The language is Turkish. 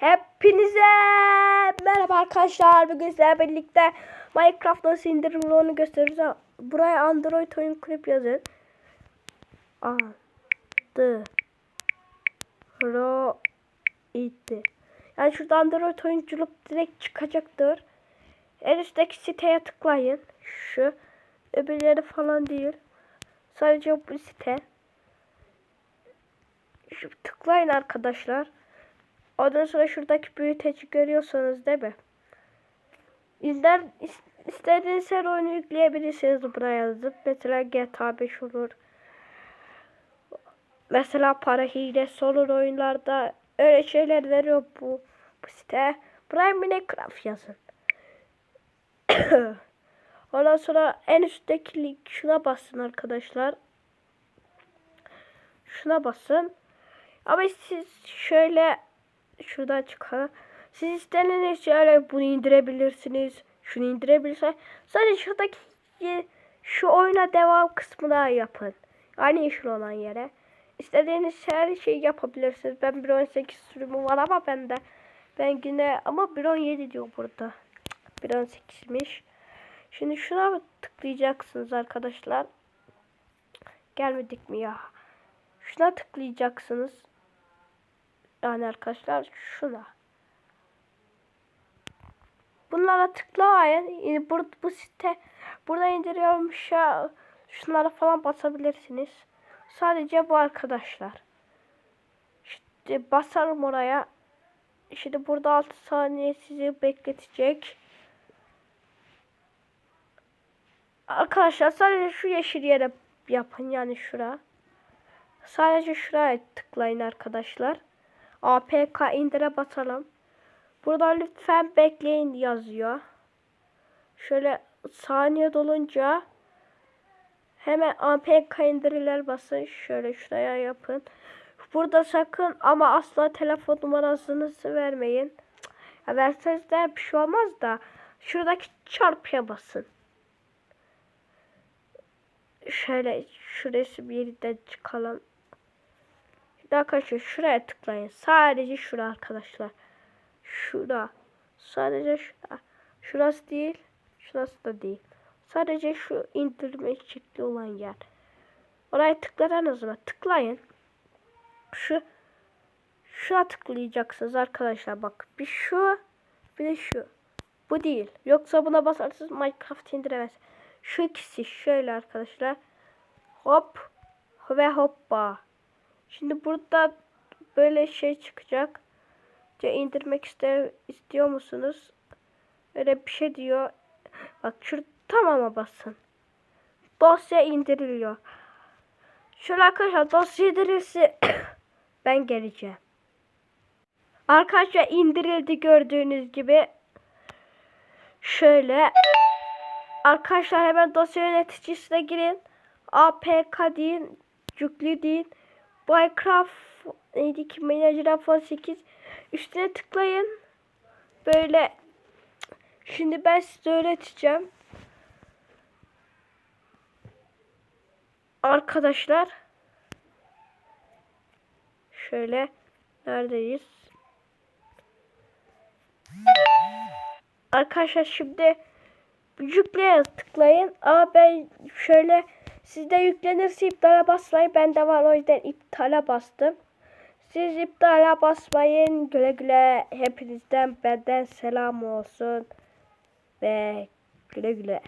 Hepinize merhaba arkadaşlar. Bugün sizlerle birlikte Minecraft nasıl indirilir onu göstereceğim. Buraya Android oyun klip yazın. Adı Ro idi. Yani şurada Android oyunculuk direkt çıkacaktır. En üstteki siteye tıklayın. Şu öbürleri falan değil. Sadece bu site. Şu tıklayın arkadaşlar. Ondan sonra şuradaki büyüteci görüyorsanız değil mi? İzler, is- istediğiniz her oyunu yükleyebilirsiniz buraya yazıp. Mesela GTA 5 olur. Mesela para hilesi olur oyunlarda. Öyle şeyler veriyor bu, bu site. Buraya Minecraft yazın. Ondan sonra en üstteki link şuna basın arkadaşlar. Şuna basın. Ama siz şöyle şuradan çıkalım. Siz istediğiniz şöyle bunu indirebilirsiniz. Şunu indirebilirsiniz. Sadece şuradaki şu oyuna devam kısmına yapın. Aynı yeşil olan yere. İstediğiniz her şeyi yapabilirsiniz. Ben 1.18 sürümü var ama bende. Ben yine ama 1.17 diyor burada. 1.18'miş. Şimdi şuna tıklayacaksınız arkadaşlar. Gelmedik mi ya? Şuna tıklayacaksınız. Yani arkadaşlar şuna. Bunlara tıklamayın. Yani bu, bu site burada indiriyormuş ya. Şunlara falan basabilirsiniz. Sadece bu arkadaşlar. İşte basarım oraya. Şimdi burada 6 saniye sizi bekletecek. Arkadaşlar sadece şu yeşil yere yapın yani şura. Sadece şuraya tıklayın arkadaşlar. APK indire basalım. Burada lütfen bekleyin yazıyor. Şöyle saniye dolunca hemen APK indiriler basın. Şöyle şuraya yapın. Burada sakın ama asla telefon numarasınızı vermeyin. Ya verseniz de bir şey olmaz da şuradaki çarpıya basın. Şöyle şurası bir yerden çıkalım. Şimdi arkadaşlar şuraya tıklayın. Sadece şura arkadaşlar. Şura. Sadece şura. Şurası değil. Şurası da değil. Sadece şu indirme şekli olan yer. Oraya tıkladınız mı? Tıklayın. Şu şuna tıklayacaksınız arkadaşlar bak. Bir şu bir de şu. Bu değil. Yoksa buna basarsanız Minecraft indiremez. Şu ikisi şöyle arkadaşlar. Hop ve hoppa. Şimdi burada böyle şey çıkacak. Ya indirmek ister, istiyor musunuz? Öyle bir şey diyor. Bak şu tamama basın. Dosya indiriliyor. Şöyle arkadaşlar dosya indirilse ben geleceğim. Arkadaşlar indirildi gördüğünüz gibi. Şöyle. Arkadaşlar hemen dosya yöneticisine girin. APK deyin. Yüklü deyin. Minecraft neydi ki Manager 18 üstüne tıklayın. Böyle şimdi ben size öğreteceğim. Arkadaşlar şöyle neredeyiz? Arkadaşlar şimdi yükleye tıklayın. Ama ben şöyle sizde yüklenirse iptala basmayın. Bende var o yüzden iptala bastım. Siz iptala basmayın. Güle güle hepinizden benden selam olsun. Ve güle güle.